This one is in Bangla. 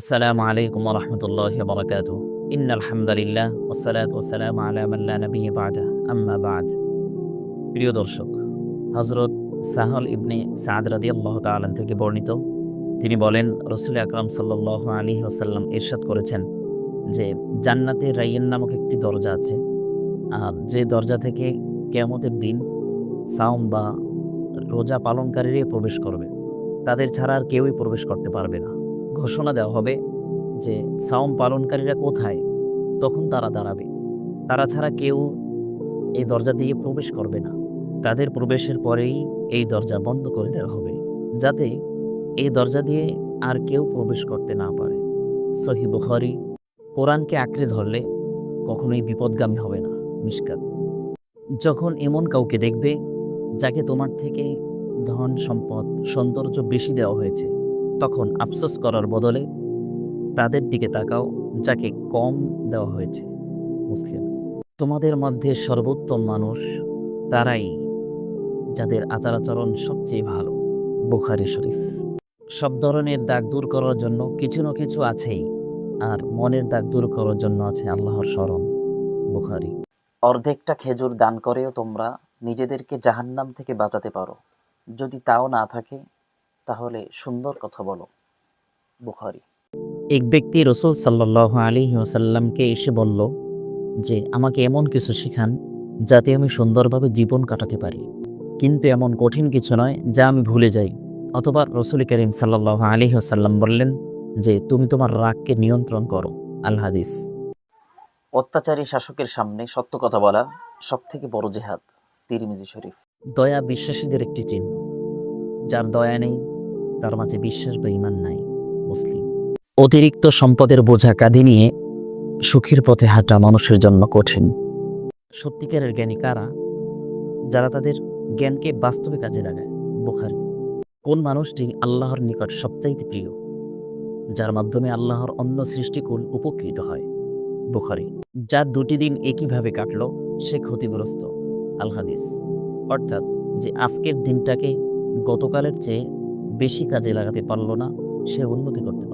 আসসালামু আলাইকুম রহমতুল্লাহ বরকাত ইন আলহামদুলিল্লাহ ওসালাত ওসালাম আলামাল্লা নবী বাদা। আম্মা বাদ। প্রিয় দর্শক হজরত সাহল ইবনে সাদ রাদি আল্লাহ তালান থেকে বর্ণিত, তিনি বলেন, রসুল আকরাম সাল্ল আলী ওসাল্লাম ইরশাদ করেছেন যে, জান্নাতে রাইয়েন নামক একটি দরজা আছে। আর যে দরজা থেকে কেয়ামতের দিন সাউম বা রোজা পালনকারীরাই প্রবেশ করবে। তাদের ছাড়া আর কেউই প্রবেশ করতে পারবে না। ঘোষণা দেওয়া হবে যে সাওম পালনকারীরা কোথায়, তখন তারা দাঁড়াবে। তারা ছাড়া কেউ এই দরজা দিয়ে প্রবেশ করবে না। তাদের প্রবেশের পরেই এই দরজা বন্ধ করে দেওয়া হবে, যাতে এই দরজা দিয়ে আর কেউ প্রবেশ করতে না পারে। সহি বুখারি কোরআনকে আঁকড়ে ধরলে কখনোই বিপদগামী হবে না মিসকাত যখন এমন কাউকে দেখবে যাকে তোমার থেকে ধন, সম্পদ, সৌন্দর্য বেশি দেওয়া হয়েছে তখন আফসোস করার বদলে তাদের দিকে তাকাও, যাকে কম দেওয়া হয়েছে, মুসলিম। তোমাদের মধ্যে সর্বোত্তম মানুষ তারাই যাদের আচার আচরণ সবচেয়ে ভালো, বুখারি শরীফ। সব ধরনের দাগ দূর করার জন্য কিছু না কিছু আছেই, আর মনের দাগ দূর করার জন্য আছে আল্লাহর স্মরণ, বুখারি। অর্ধেকটা খেজুর দান করেও তোমরা নিজেদেরকে জাহান্নাম থেকে বাঁচাতে পারো। যদি তাও না থাকে তাহলে সুন্দর কথা বলো। বুখারি। এক ব্যক্তি রসুল সাল্লাহ আলী ওসাল্লামকে এসে বলল যে আমাকে এমন কিছু শেখান যাতে আমি সুন্দরভাবে জীবন কাটাতে পারি। কিন্তু এমন কঠিন কিছু নয় যা আমি ভুলে যাই। অথবা রসুল করিম সাল্লাহ আলী ওসাল্লাম বললেন যে তুমি তোমার রাগকে নিয়ন্ত্রণ করো। আল হাদিস। অত্যাচারী শাসকের সামনে সত্য কথা বলা সব থেকে বড় জেহাদ তিরমিজি শরীফ। দয়া বিশ্বাসীদের একটি চিহ্ন। যার দয়া নেই তার মাঝে বিশ্বাস বা ইমান নাই, মুসলিম। অতিরিক্ত সম্পদের বোঝা কাঁধে নিয়ে সুখের পথে হাঁটা মানুষের জন্য কঠিন। সত্যিকারের জ্ঞানী কারা? যারা তাদের জ্ঞানকে বাস্তবে কাজে লাগায়। বোখারি। কোন মানুষটি আল্লাহর নিকট সবচাইতে প্রিয়? যার মাধ্যমে আল্লাহর অন্য সৃষ্টিকুল উপকৃত হয়। বুখারি। যার দুটি দিন একইভাবে কাটল, সে ক্ষতিগ্রস্ত। আল হাদিস। অর্থাৎ যে আজকের দিনটাকে গতকালের চেয়ে বেশি কাজে লাগাতে পারল না সে উন্নতি করতে